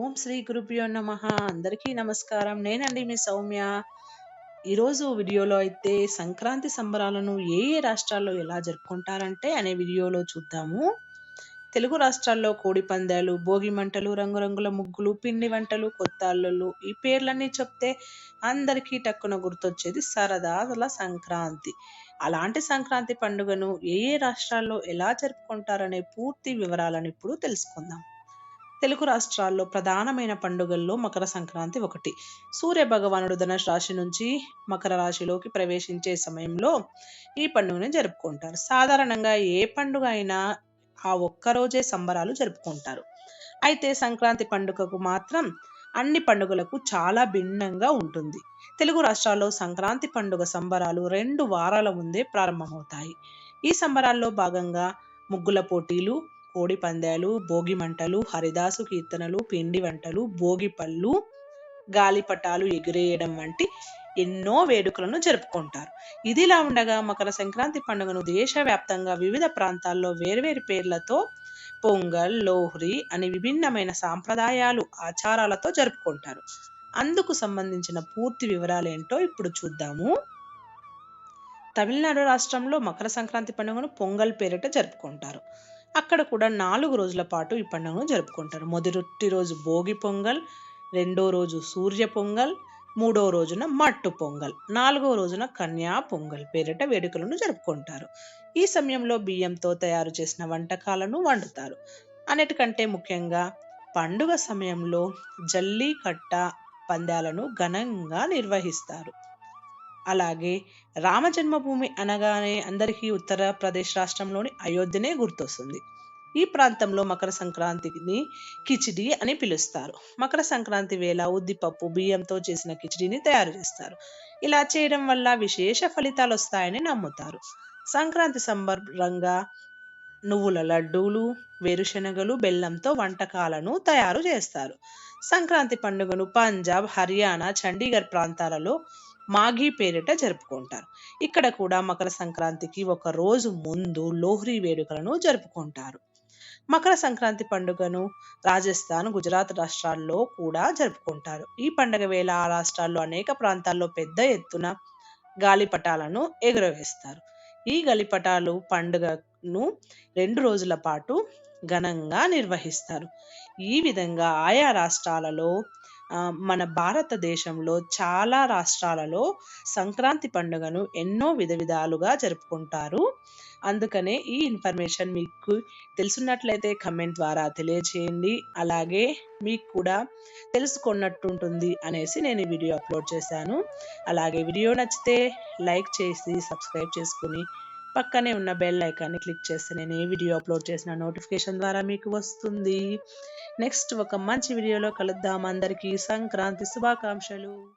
ఓం శ్రీ గురుభ్యో నమ. అందరికీ నమస్కారం. నేనండి మీ సౌమ్య. ఈరోజు వీడియోలో అయితే సంక్రాంతి సంబరాలను ఏ ఏ రాష్ట్రాల్లో ఎలా జరుపుకుంటారంటే అనే వీడియోలో చూద్దాము. తెలుగు రాష్ట్రాల్లో కోడి పందాలు భోగి మంటలు రంగురంగుల ముగ్గులు పిండి వంటలు కొత్త అల్లులు ఈ పేర్లన్నీ చెప్తే అందరికీ టక్కున గుర్తొచ్చేది సరదాల సంక్రాంతి. అలాంటి సంక్రాంతి పండుగను ఏ ఏ రాష్ట్రాల్లో ఎలా జరుపుకుంటారనే పూర్తి వివరాలను ఇప్పుడు తెలుసుకుందాం. తెలుగు రాష్ట్రాల్లో ప్రధానమైన పండుగల్లో మకర సంక్రాంతి ఒకటి. సూర్య భగవానుడు ధనుష్ రాశి నుంచి మకర రాశిలోకి ప్రవేశించే సమయంలో ఈ పండుగని జరుపుకుంటారు. సాధారణంగా ఏ పండుగ అయినా ఆ ఒక్కరోజే సంబరాలు జరుపుకుంటారు. అయితే సంక్రాంతి పండుగకు మాత్రం అన్ని పండుగలకు చాలా భిన్నంగా ఉంటుంది. తెలుగు రాష్ట్రాల్లో సంక్రాంతి పండుగ సంబరాలు రెండు వారాల ముందే ప్రారంభమవుతాయి. ఈ సంబరాల్లో భాగంగా ముగ్గుల పోటీలు కోడి పందాలు భోగి మంటలు హరిదాసు కీర్తనలు పిండి వంటలు భోగి పళ్ళు గాలిపటాలు ఎగిరేయడం వంటి ఎన్నో వేడుకలను జరుపుకుంటారు. ఇదిలా ఉండగా మకర సంక్రాంతి పండుగను దేశవ్యాప్తంగా వివిధ ప్రాంతాల్లో వేర్వేరు పేర్లతో పొంగల్ లోహ్రి అని విభిన్నమైన సాంప్రదాయాలు ఆచారాలతో జరుపుకుంటారు. అందుకు సంబంధించిన పూర్తి వివరాలు ఏంటో ఇప్పుడు చూద్దాము. తమిళనాడు రాష్ట్రంలో మకర సంక్రాంతి పండుగను పొంగల్ పేరిట జరుపుకుంటారు. అక్కడ కూడా నాలుగు రోజుల పాటు ఈ పండుగను జరుపుకుంటారు. మొదటి రోజు భోగి పొంగల్ రెండో రోజు సూర్య పొంగల్ మూడో రోజున మట్టు పొంగల్ నాలుగో రోజున కన్యా పొంగల్ పేరిట వేడుకలను జరుపుకుంటారు. ఈ సమయంలో బియ్యంతో తయారు చేసిన వంటకాలను వండుతారు. అన్నిటికంటే ముఖ్యంగా పండుగ సమయంలో జల్లికట్ట పందాలను ఘనంగా నిర్వహిస్తారు. అలాగే రామ జన్మభూమి అనగానే అందరికీ ఉత్తరప్రదేశ్ రాష్ట్రంలోని అయోధ్యనే గుర్తొస్తుంది. ఈ ప్రాంతంలో మకర సంక్రాంతిని కిచిడి అని పిలుస్తారు. మకర సంక్రాంతి వేళ ఉద్దిపప్పు బియ్యంతో చేసిన కిచిడిని తయారు చేస్తారు. ఇలా చేయడం వల్ల విశేష ఫలితాలు వస్తాయని నమ్ముతారు. సంక్రాంతి సంబరంగా నువ్వుల లడ్డూలు వేరుశనగలు బెల్లంతో వంటకాలను తయారు చేస్తారు. సంక్రాంతి పండుగను పంజాబ్ హర్యానా చండీగఢ్ ప్రాంతాలలో మాఘీ పేరిట జరుపుకుంటారు. ఇక్కడ కూడా మకర సంక్రాంతికి ఒక రోజు ముందు లోహ్రీ వేడుకలను జరుపుకుంటారు. మకర సంక్రాంతి పండుగను రాజస్థాన్ గుజరాత్ రాష్ట్రాల్లో కూడా జరుపుకుంటారు. ఈ పండుగ వేళ ఆ రాష్ట్రాల్లో అనేక ప్రాంతాల్లో పెద్ద ఎత్తున గాలిపటాలను ఎగురవేస్తారు. ఈ గలిపటాలు పండుగను రెండు రోజుల పాటు ఘనంగా నిర్వహిస్తారు. ఈ విధంగా ఆయా రాష్ట్రాలలో మన భారతదేశంలో చాలా రాష్ట్రాలలో సంక్రాంతి పండుగను ఎన్నో విధ విధాలుగా జరుపుకుంటారు. అందుకనే ఈ ఇన్ఫర్మేషన్ మీకు తెలుసున్నట్లయితే కమెంట్ ద్వారా తెలియచేయండి అలాగే మీకు కూడా తెలుసుకున్నట్టు ఉంటుంది అనేసి నేను ఈ వీడియో అప్లోడ్ చేశాను. అలాగే వీడియో నచ్చితే లైక్ చేసి సబ్స్క్రైబ్ చేసుకుని పక్కనే ఉన్న బెల్ ఐకాన్ని క్లిక్ చేస్తే నేను ఏ వీడియో అప్లోడ్ చేసిన నోటిఫికేషన్ ద్వారా మీకు వస్తుంది. నెక్స్ట్ ఒక మంచి వీడియోలో కలుద్దాం. అందరికీ సంక్రాంతి శుభాకాంక్షలు.